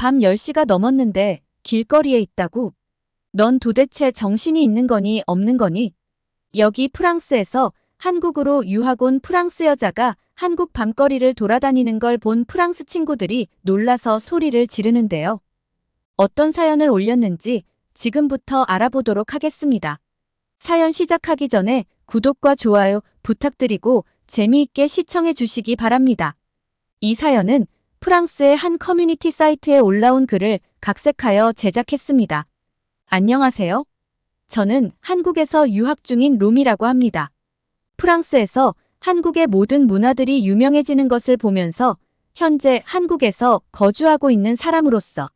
밤 10시가 넘었는데 길거리에 있다고? 넌 도대체 정신이 있는 거니 없는 거니? 여기 프랑스에서 한국으로 유학 온 프랑스 여자가 한국 밤거리를 돌아다니는 걸 본 프랑스 친구들이 놀라서 소리를 지르는데요. 어떤 사연을 올렸는지 지금부터 알아보도록 하겠습니다. 사연 시작하기 전에 구독과 좋아요 부탁드리고 재미있게 시청해 주시기 바랍니다. 이 사연은 프랑스의 한 커뮤니티 사이트에 올라온 글을 각색하여 제작했습니다. 안녕하세요. 저는 한국에서 유학 중인 롬이라고 합니다. 프랑스에서 한국의 모든 문화들이 유명해지는 것을 보면서 현재 한국에서 거주하고 있는 사람으로서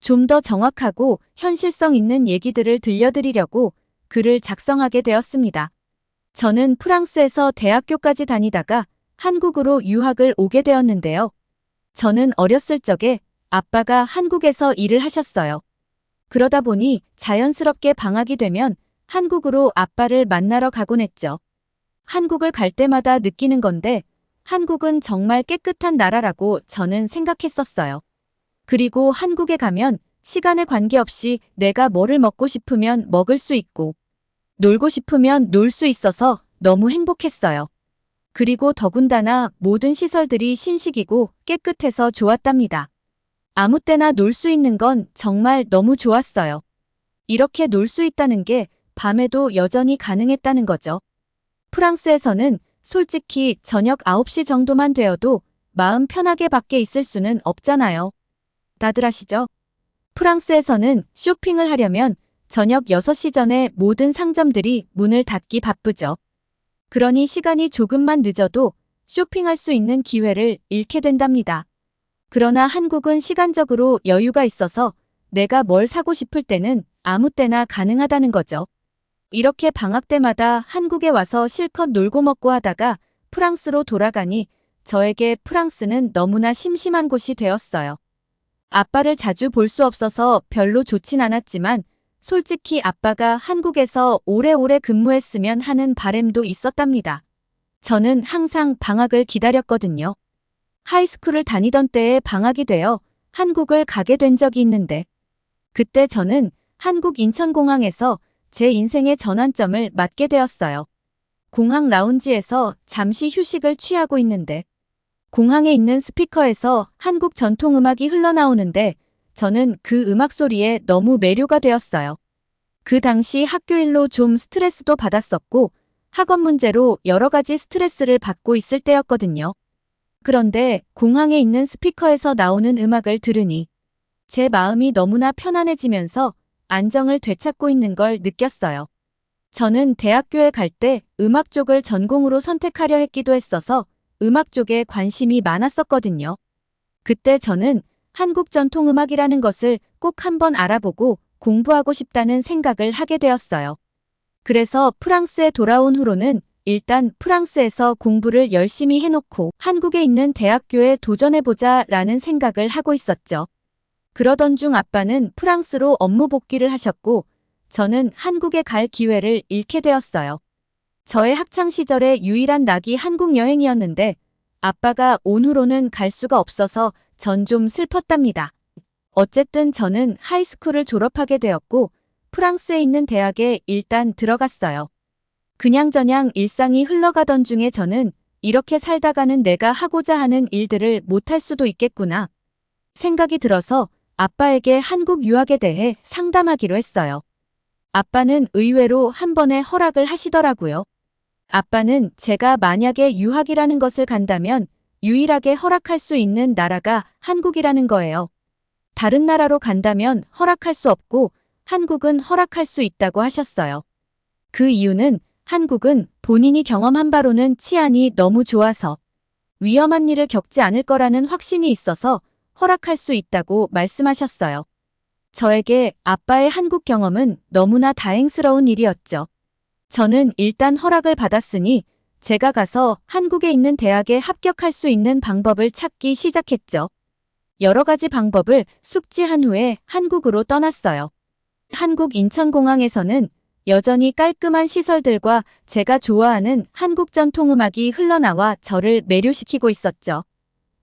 좀 더 정확하고 현실성 있는 얘기들을 들려드리려고 글을 작성하게 되었습니다. 저는 프랑스에서 대학교까지 다니다가 한국으로 유학을 오게 되었는데요. 저는 어렸을 적에 아빠가 한국에서 일을 하셨어요. 그러다 보니 자연스럽게 방학이 되면 한국으로 아빠를 만나러 가곤 했죠. 한국을 갈 때마다 느끼는 건데 한국은 정말 깨끗한 나라라고 저는 생각했었어요. 그리고 한국에 가면 시간에 관계없이 내가 뭐를 먹고 싶으면 먹을 수 있고 놀고 싶으면 놀 수 있어서 너무 행복했어요. 그리고 더군다나 모든 시설들이 신식이고 깨끗해서 좋았답니다. 아무 때나 놀 수 있는 건 정말 너무 좋았어요. 이렇게 놀 수 있다는 게 밤에도 여전히 가능했다는 거죠. 프랑스에서는 솔직히 저녁 9시 정도만 되어도 마음 편하게 밖에 있을 수는 없잖아요. 다들 아시죠? 프랑스에서는 쇼핑을 하려면 저녁 6시 전에 모든 상점들이 문을 닫기 바쁘죠. 그러니 시간이 조금만 늦어도 쇼핑할 수 있는 기회를 잃게 된답니다. 그러나 한국은 시간적으로 여유가 있어서 내가 뭘 사고 싶을 때는 아무 때나 가능하다는 거죠. 이렇게 방학 때마다 한국에 와서 실컷 놀고 먹고 하다가 프랑스로 돌아가니 저에게 프랑스는 너무나 심심한 곳이 되었어요. 아빠를 자주 볼 수 없어서 별로 좋진 않았지만 솔직히 아빠가 한국에서 오래오래 근무했으면 하는 바램도 있었답니다. 저는 항상 방학을 기다렸거든요. 하이스쿨을 다니던 때에 방학이 되어 한국을 가게 된 적이 있는데 그때 저는 한국 인천공항에서 제 인생의 전환점을 맞게 되었어요. 공항 라운지에서 잠시 휴식을 취하고 있는데 공항에 있는 스피커에서 한국 전통음악이 흘러나오는데 저는 그 음악 소리에 너무 매료가 되었어요. 그 당시 학교 일로 좀 스트레스도 받았었고 학원 문제로 여러 가지 스트레스를 받고 있을 때였거든요. 그런데 공항에 있는 스피커에서 나오는 음악을 들으니 제 마음이 너무나 편안해지면서 안정을 되찾고 있는 걸 느꼈어요. 저는 대학교에 갈 때 음악 쪽을 전공으로 선택하려 했기도 했어서 음악 쪽에 관심이 많았었거든요. 그때 저는 한국 전통음악이라는 것을 꼭 한번 알아보고 공부하고 싶다는 생각을 하게 되었어요. 그래서 프랑스에 돌아온 후로는 일단 프랑스에서 공부를 열심히 해놓고 한국에 있는 대학교에 도전해보자 라는 생각을 하고 있었죠. 그러던 중 아빠는 프랑스로 업무 복귀를 하셨고 저는 한국에 갈 기회를 잃게 되었어요. 저의 학창시절의 유일한 낙이 한국 여행이었는데 아빠가 온 후로는 갈 수가 없어서 전 좀 슬펐답니다. 어쨌든 저는 하이스쿨을 졸업하게 되었고 프랑스에 있는 대학에 일단 들어갔어요. 그냥저냥 일상이 흘러가던 중에 저는 이렇게 살다가는 내가 하고자 하는 일들을 못할 수도 있겠구나. 생각이 들어서 아빠에게 한국 유학에 대해 상담하기로 했어요. 아빠는 의외로 한 번에 허락을 하시더라고요. 아빠는 제가 만약에 유학이라는 것을 간다면 유일하게 허락할 수 있는 나라가 한국이라는 거예요. 다른 나라로 간다면 허락할 수 없고 한국은 허락할 수 있다고 하셨어요. 그 이유는 한국은 본인이 경험한 바로는 치안이 너무 좋아서 위험한 일을 겪지 않을 거라는 확신이 있어서 허락할 수 있다고 말씀하셨어요. 저에게 아빠의 한국 경험은 너무나 다행스러운 일이었죠. 저는 일단 허락을 받았으니 제가 가서 한국에 있는 대학에 합격할 수 있는 방법을 찾기 시작했죠. 여러 가지 방법을 숙지한 후에 한국으로 떠났어요. 한국 인천공항에서는 여전히 깔끔한 시설들과 제가 좋아하는 한국 전통음악이 흘러나와 저를 매료시키고 있었죠.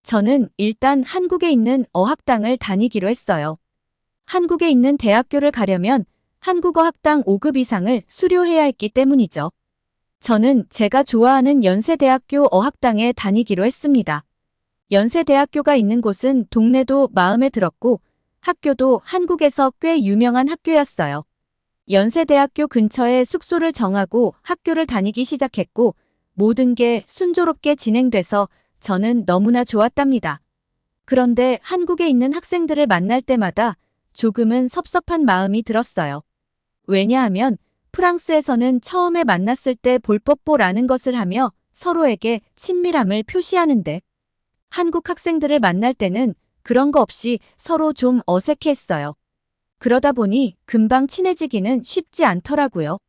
저는 일단 한국에 있는 어학당을 다니기로 했어요. 한국에 있는 대학교를 가려면 한국어 학당 5급 이상을 수료해야 했기 때문이죠. 저는 제가 좋아하는 연세대학교 어학당에 다니기로 했습니다. 연세대학교가 있는 곳은 동네도 마음에 들었고 학교도 한국에서 꽤 유명한 학교였어요. 연세대학교 근처에 숙소를 정하고 학교를 다니기 시작했고 모든 게 순조롭게 진행돼서 저는 너무나 좋았답니다. 그런데 한국에 있는 학생들을 만날 때마다 조금은 섭섭한 마음이 들었어요. 왜냐하면 프랑스에서는 처음에 만났을 때 볼뽀뽀라는 것을 하며 서로에게 친밀함을 표시하는데 한국 학생들을 만날 때는 그런 거 없이 서로 좀 어색했어요. 그러다 보니 금방 친해지기는 쉽지 않더라고요.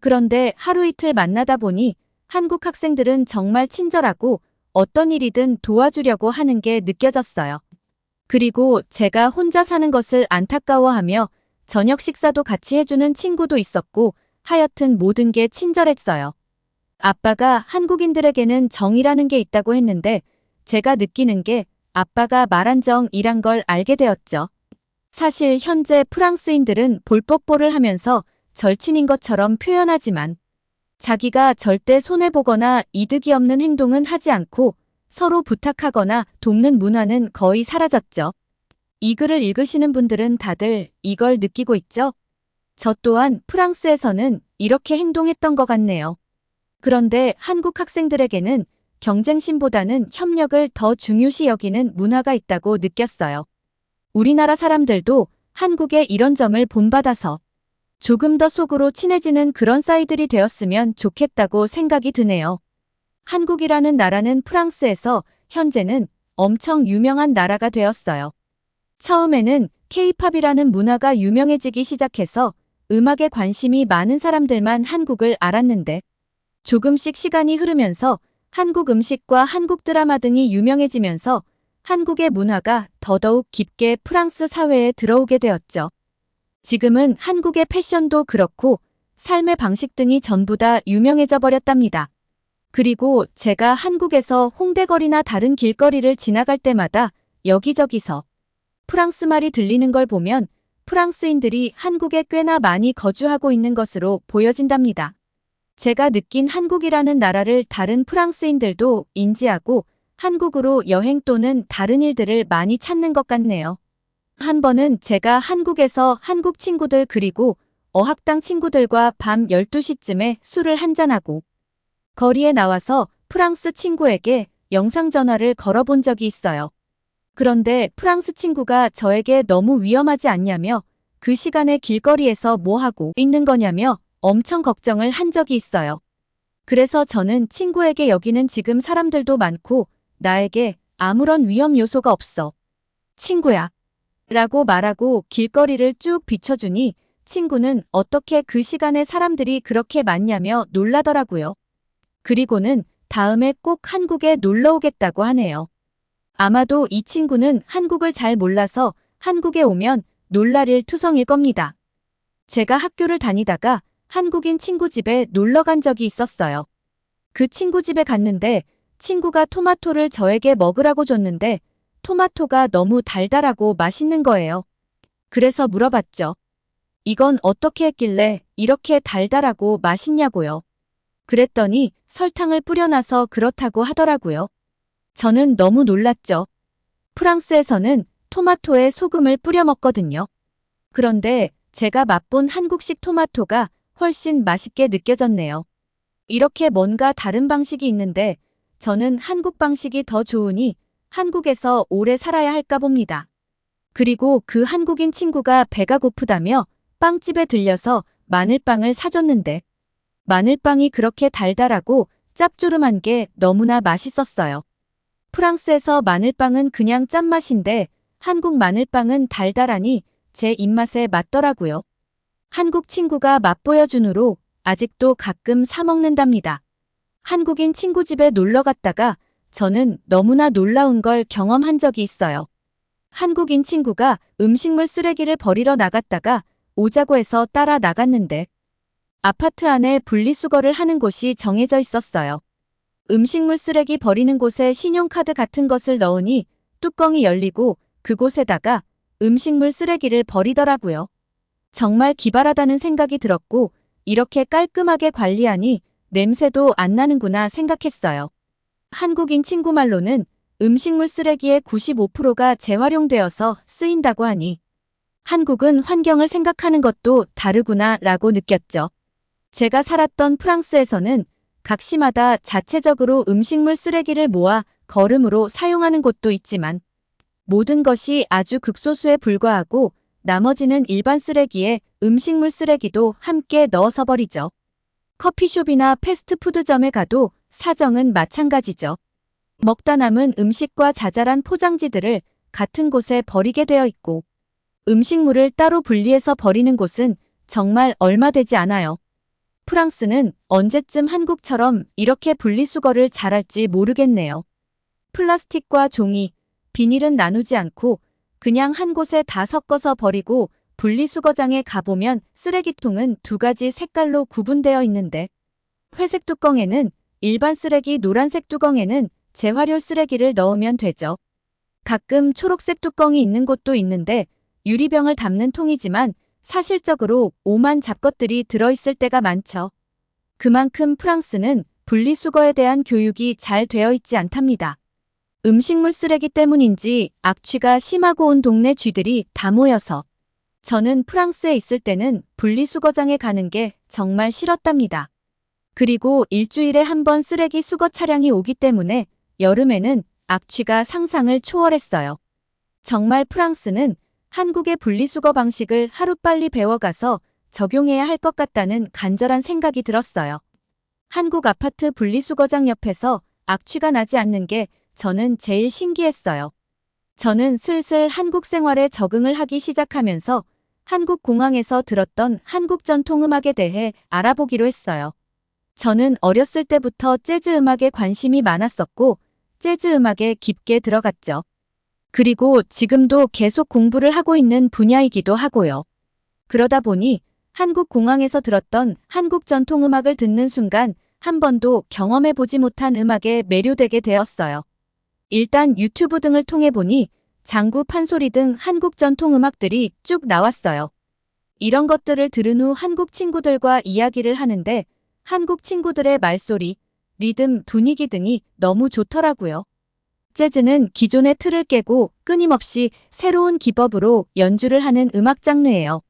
그런데 하루 이틀 만나다 보니 한국 학생들은 정말 친절하고 어떤 일이든 도와주려고 하는 게 느껴졌어요. 그리고 제가 혼자 사는 것을 안타까워하며 저녁 식사도 같이 해주는 친구도 있었고 하여튼 모든 게 친절했어요. 아빠가 한국인들에게는 정이라는 게 있다고 했는데 제가 느끼는 게 아빠가 말한 정이란 걸 알게 되었죠. 사실 현재 프랑스인들은 볼뽀뽀를 하면서 절친인 것처럼 표현하지만 자기가 절대 손해보거나 이득이 없는 행동은 하지 않고 서로 부탁하거나 돕는 문화는 거의 사라졌죠. 이 글을 읽으시는 분들은 다들 이걸 느끼고 있죠? 저 또한 프랑스에서는 이렇게 행동했던 것 같네요. 그런데 한국 학생들에게는 경쟁심보다는 협력을 더 중요시 여기는 문화가 있다고 느꼈어요. 우리나라 사람들도 한국의 이런 점을 본받아서 조금 더 속으로 친해지는 그런 사이들이 되었으면 좋겠다고 생각이 드네요. 한국이라는 나라는 프랑스에서 현재는 엄청 유명한 나라가 되었어요. 처음에는 케이팝이라는 문화가 유명해지기 시작해서 음악에 관심이 많은 사람들만 한국을 알았는데 조금씩 시간이 흐르면서 한국 음식과 한국 드라마 등이 유명해지면서 한국의 문화가 더더욱 깊게 프랑스 사회에 들어오게 되었죠. 지금은 한국의 패션도 그렇고 삶의 방식 등이 전부 다 유명해져 버렸답니다. 그리고 제가 한국에서 홍대거리나 다른 길거리를 지나갈 때마다 여기저기서 프랑스 말이 들리는 걸 보면 프랑스인들이 한국에 꽤나 많이 거주하고 있는 것으로 보여진답니다. 제가 느낀 한국이라는 나라를 다른 프랑스인들도 인지하고 한국으로 여행 또는 다른 일들을 많이 찾는 것 같네요. 한 번은 제가 한국에서 한국 친구들 그리고 어학당 친구들과 밤 12시쯤에 술을 한잔하고 거리에 나와서 프랑스 친구에게 영상 전화를 걸어본 적이 있어요. 그런데 프랑스 친구가 저에게 너무 위험하지 않냐며 그 시간에 길거리에서 뭐 하고 있는 거냐며 엄청 걱정을 한 적이 있어요. 그래서 저는 친구에게 여기는 지금 사람들도 많고 나에게 아무런 위험 요소가 없어. 친구야. 라고 말하고 길거리를 쭉 비춰주니 친구는 어떻게 그 시간에 사람들이 그렇게 많냐며 놀라더라고요. 그리고는 다음에 꼭 한국에 놀러 오겠다고 하네요. 아마도 이 친구는 한국을 잘 몰라서 한국에 오면 놀라릴 투성일 겁니다. 제가 학교를 다니다가 한국인 친구 집에 놀러 간 적이 있었어요. 그 친구 집에 갔는데 친구가 토마토를 저에게 먹으라고 줬는데 토마토가 너무 달달하고 맛있는 거예요. 그래서 물어봤죠. 이건 어떻게 했길래 이렇게 달달하고 맛있냐고요. 그랬더니 설탕을 뿌려놔서 그렇다고 하더라고요. 저는 너무 놀랐죠. 프랑스에서는 토마토에 소금을 뿌려 먹거든요. 그런데 제가 맛본 한국식 토마토가 훨씬 맛있게 느껴졌네요. 이렇게 뭔가 다른 방식이 있는데 저는 한국 방식이 더 좋으니 한국에서 오래 살아야 할까 봅니다. 그리고 그 한국인 친구가 배가 고프다며 빵집에 들려서 마늘빵을 사줬는데 마늘빵이 그렇게 달달하고 짭조름한 게 너무나 맛있었어요. 프랑스에서 마늘빵은 그냥 짠맛인데 한국 마늘빵은 달달하니 제 입맛에 맞더라고요. 한국 친구가 맛보여주느로 아직도 가끔 사먹는답니다. 한국인 친구 집에 놀러 갔다가 저는 너무나 놀라운 걸 경험한 적이 있어요. 한국인 친구가 음식물 쓰레기를 버리러 나갔다가 오자고 해서 따라 나갔는데 아파트 안에 분리수거를 하는 곳이 정해져 있었어요. 음식물 쓰레기 버리는 곳에 신용카드 같은 것을 넣으니 뚜껑이 열리고 그곳에다가 음식물 쓰레기를 버리더라고요. 정말 기발하다는 생각이 들었고 이렇게 깔끔하게 관리하니 냄새도 안 나는구나 생각했어요. 한국인 친구 말로는 음식물 쓰레기의 95%가 재활용되어서 쓰인다고 하니 한국은 환경을 생각하는 것도 다르구나 라고 느꼈죠. 제가 살았던 프랑스에서는 각 시마다 자체적으로 음식물 쓰레기를 모아 거름으로 사용하는 곳도 있지만 모든 것이 아주 극소수에 불과하고 나머지는 일반 쓰레기에 음식물 쓰레기도 함께 넣어서 버리죠. 커피숍이나 패스트푸드점에 가도 사정은 마찬가지죠. 먹다 남은 음식과 자잘한 포장지들을 같은 곳에 버리게 되어 있고 음식물을 따로 분리해서 버리는 곳은 정말 얼마 되지 않아요. 프랑스는 언제쯤 한국처럼 이렇게 분리수거를 잘할지 모르겠네요. 플라스틱과 종이, 비닐은 나누지 않고 그냥 한 곳에 다 섞어서 버리고 분리수거장에 가보면 쓰레기통은 두 가지 색깔로 구분되어 있는데 회색 뚜껑에는 일반 쓰레기 노란색 뚜껑에는 재활용 쓰레기를 넣으면 되죠. 가끔 초록색 뚜껑이 있는 곳도 있는데 유리병을 담는 통이지만 사실적으로 오만 잡것들이 들어있을 때가 많죠. 그만큼 프랑스는 분리수거에 대한 교육이 잘 되어 있지 않답니다. 음식물 쓰레기 때문인지 악취가 심하고 온 동네 쥐들이 다 모여서 저는 프랑스에 있을 때는 분리수거장에 가는 게 정말 싫었답니다. 그리고 일주일에 한 번 쓰레기 수거 차량이 오기 때문에 여름에는 악취가 상상을 초월했어요. 정말 프랑스는 한국의 분리수거 방식을 하루빨리 배워가서 적용해야 할 것 같다는 간절한 생각이 들었어요. 한국 아파트 분리수거장 옆에서 악취가 나지 않는 게 저는 제일 신기했어요. 저는 슬슬 한국 생활에 적응을 하기 시작하면서 한국 공항에서 들었던 한국 전통 음악에 대해 알아보기로 했어요. 저는 어렸을 때부터 재즈 음악에 관심이 많았었고 재즈 음악에 깊게 들어갔죠. 그리고 지금도 계속 공부를 하고 있는 분야이기도 하고요. 그러다 보니 한국 공항에서 들었던 한국 전통 음악을 듣는 순간 한 번도 경험해 보지 못한 음악에 매료되게 되었어요. 일단 유튜브 등을 통해 보니 장구 판소리 등 한국 전통 음악들이 쭉 나왔어요. 이런 것들을 들은 후 한국 친구들과 이야기를 하는데 한국 친구들의 말소리, 리듬, 분위기 등이 너무 좋더라고요. 재즈는 기존의 틀을 깨고 끊임없이 새로운 기법으로 연주를 하는 음악 장르예요.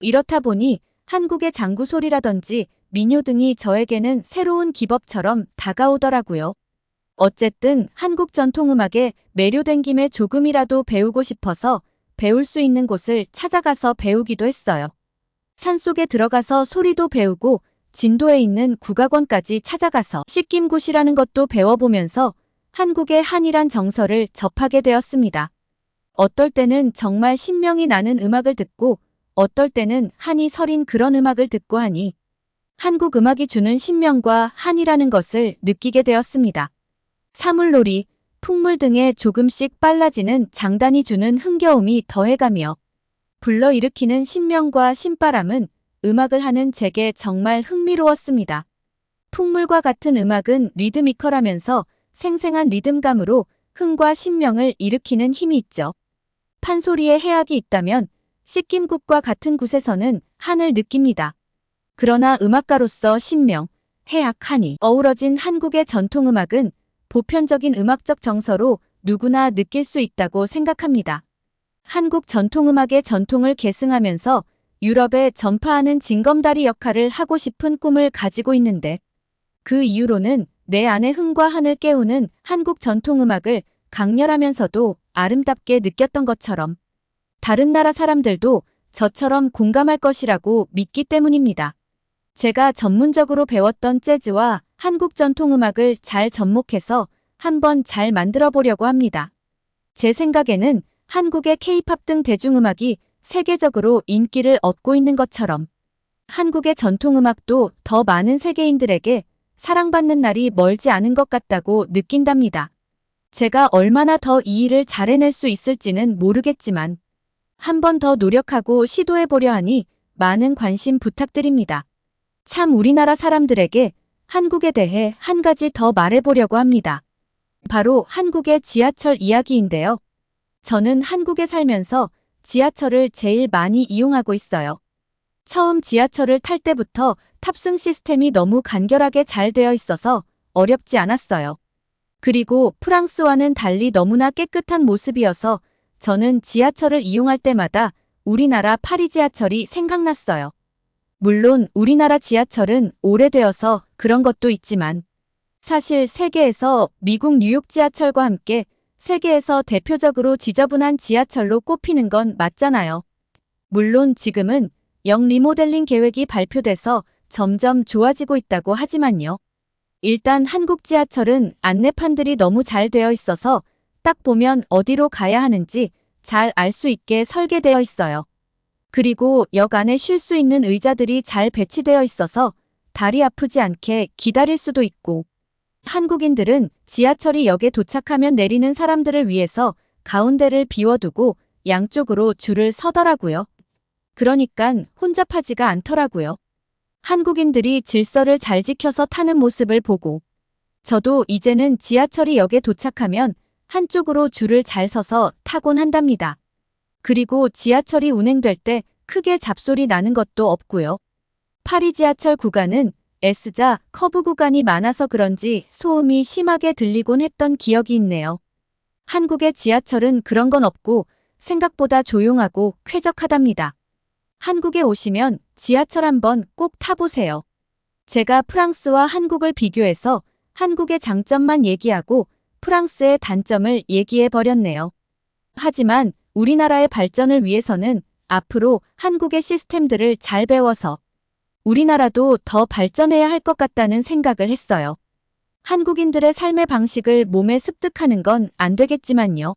이렇다 보니 한국의 장구 소리라든지 민요 등이 저에게는 새로운 기법처럼 다가오더라고요. 어쨌든 한국 전통음악에 매료된 김에 조금이라도 배우고 싶어서 배울 수 있는 곳을 찾아가서 배우기도 했어요. 산속에 들어가서 소리도 배우고 진도에 있는 국악원까지 찾아가서 씻김굿이라는 것도 배워보면서 한국의 한이란 정서를 접하게 되었습니다. 어떨 때는 정말 신명이 나는 음악을 듣고 어떨 때는 한이 서린 그런 음악을 듣고 하니 한국 음악이 주는 신명과 한이라는 것을 느끼게 되었습니다. 사물놀이, 풍물 등에 조금씩 빨라지는 장단이 주는 흥겨움이 더해가며 불러일으키는 신명과 신바람은 음악을 하는 제게 정말 흥미로웠습니다. 풍물과 같은 음악은 리드미컬하면서 생생한 리듬감으로 흥과 신명을 일으키는 힘이 있죠. 판소리에 해악이 있다면 씻김국과 같은 곳에서는 한을 느낍니다. 그러나 음악가로서 신명, 해악, 한이 어우러진 한국의 전통음악은 보편적인 음악적 정서로 누구나 느낄 수 있다고 생각합니다. 한국 전통음악의 전통을 계승하면서 유럽에 전파하는 징검다리 역할을 하고 싶은 꿈을 가지고 있는데 그 이유로는 내 안의 흥과 한을 깨우는 한국 전통음악을 강렬하면서도 아름답게 느꼈던 것처럼 다른 나라 사람들도 저처럼 공감할 것이라고 믿기 때문입니다. 제가 전문적으로 배웠던 재즈와 한국 전통음악을 잘 접목해서 한번 잘 만들어 보려고 합니다. 제 생각에는 한국의 케이팝 등 대중음악이 세계적으로 인기를 얻고 있는 것처럼 한국의 전통음악도 더 많은 세계인들에게 사랑받는 날이 멀지 않은 것 같다고 느낀답니다. 제가 얼마나 더 이 일을 잘 해낼 수 있을지는 모르겠지만 한 번 더 노력하고 시도해 보려 하니 많은 관심 부탁드립니다. 참 우리나라 사람들에게 한국에 대해 한 가지 더 말해보려고 합니다. 바로 한국의 지하철 이야기인데요. 저는 한국에 살면서 지하철을 제일 많이 이용하고 있어요. 처음 지하철을 탈 때부터 탑승 시스템이 너무 간결하게 잘 되어 있어서 어렵지 않았어요. 그리고 프랑스와는 달리 너무나 깨끗한 모습이어서 저는 지하철을 이용할 때마다 우리나라 파리 지하철이 생각났어요. 물론 우리나라 지하철은 오래되어서 그런 것도 있지만 사실 세계에서 미국 뉴욕 지하철과 함께 세계에서 대표적으로 지저분한 지하철로 꼽히는 건 맞잖아요. 물론 지금은 영 리모델링 계획이 발표돼서 점점 좋아지고 있다고 하지만요. 일단 한국 지하철은 안내판들이 너무 잘 되어 있어서 딱 보면 어디로 가야 하는지 잘 알 수 있게 설계되어 있어요. 그리고 역 안에 쉴 수 있는 의자들이 잘 배치되어 있어서 다리 아프지 않게 기다릴 수도 있고 한국인들은 지하철이 역에 도착하면 내리는 사람들을 위해서 가운데를 비워두고 양쪽으로 줄을 서더라고요. 그러니깐 혼잡하지가 않더라고요. 한국인들이 질서를 잘 지켜서 타는 모습을 보고 저도 이제는 지하철이 역에 도착하면 한쪽으로 줄을 잘 서서 타곤 한답니다. 그리고 지하철이 운행될 때 크게 잡소리 나는 것도 없고요. 파리 지하철 구간은 S자 커브 구간이 많아서 그런지 소음이 심하게 들리곤 했던 기억이 있네요. 한국의 지하철은 그런 건 없고 생각보다 조용하고 쾌적하답니다. 한국에 오시면 지하철 한번 꼭 타보세요. 제가 프랑스와 한국을 비교해서 한국의 장점만 얘기하고 프랑스의 단점을 얘기해 버렸네요. 하지만 우리나라의 발전을 위해서는 앞으로 한국의 시스템들을 잘 배워서 우리나라도 더 발전해야 할 것 같다는 생각을 했어요. 한국인들의 삶의 방식을 몸에 습득하는 건 안 되겠지만요.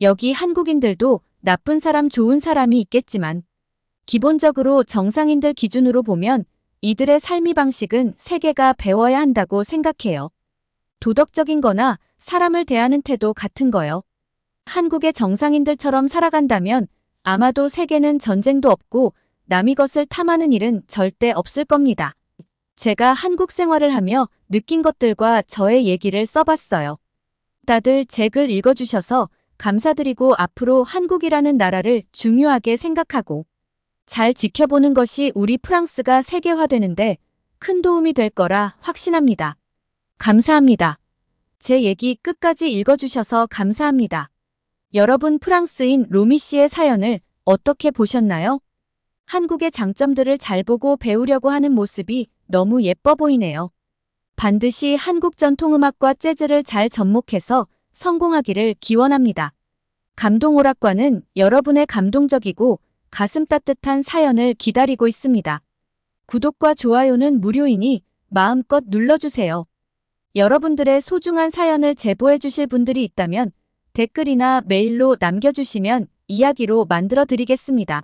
여기 한국인들도 나쁜 사람 좋은 사람이 있겠지만 기본적으로 정상인들 기준으로 보면 이들의 삶의 방식은 세계가 배워야 한다고 생각해요. 도덕적인 거나 사람을 대하는 태도 같은 거요. 한국의 정상인들처럼 살아간다면 아마도 세계는 전쟁도 없고 남의 것을 탐하는 일은 절대 없을 겁니다. 제가 한국 생활을 하며 느낀 것들과 저의 얘기를 써봤어요. 다들 제 글 읽어주셔서 감사드리고 앞으로 한국이라는 나라를 중요하게 생각하고 잘 지켜보는 것이 우리 프랑스가 세계화되는데 큰 도움이 될 거라 확신합니다. 감사합니다. 제 얘기 끝까지 읽어주셔서 감사합니다. 여러분 프랑스인 로미 씨의 사연을 어떻게 보셨나요? 한국의 장점들을 잘 보고 배우려고 하는 모습이 너무 예뻐 보이네요. 반드시 한국 전통음악과 재즈를 잘 접목해서 성공하기를 기원합니다. 감동오락관은 여러분의 감동적이고 가슴 따뜻한 사연을 기다리고 있습니다. 구독과 좋아요는 무료이니 마음껏 눌러주세요. 여러분들의 소중한 사연을 제보해 주실 분들이 있다면 댓글이나 메일로 남겨주시면 이야기로 만들어 드리겠습니다.